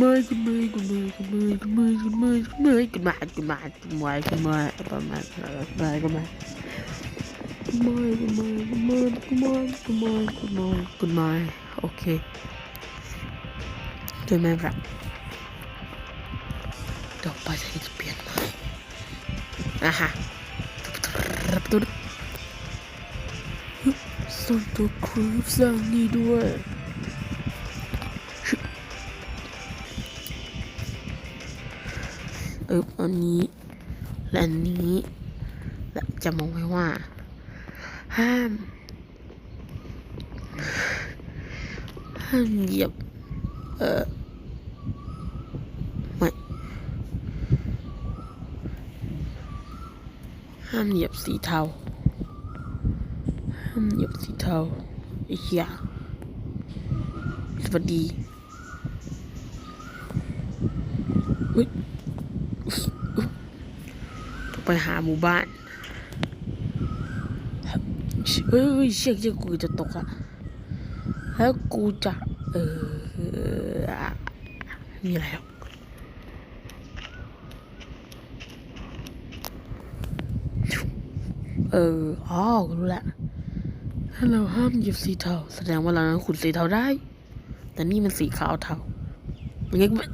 ม่คุณไม่คุณไม่คุณไม่คุณไม่คุณไม่คุณไม่คุณมาคุณมาคุณมาคุณมาประมาณคุณมาคุณมาคุณมาคุณมาคุณมาคุณมาคุณมาคุณมาคุณมาโอเคด้วยแม่ครับต่อไปจะเปลี่ยนใหม่อะฮะตุ๊ดส่วนตัวครูสร้างนี่ด้วย เอออันนี้ และอันนี้ และจะมองไว้ว่า ห้าม ห้ามเหยียบ เออไม่ห้ามเหยียบสีเทา ห้ามเหยียบสีเทาไอ้เหี้ยสวัสดีเฮ้ย ต้องไปหาหมู่บ้านเฮ้ยเชือกเชือกกูจะตกอะแล้วกูจะเออมีอะไรหรอเอออ๋อกูรู้ละถ้าเราห้ามหยิบสีเทาแสดงว่าเรานั้นขุดสีเทาได้ แต่นี่มันสีขาวเทามันไงก็ไม่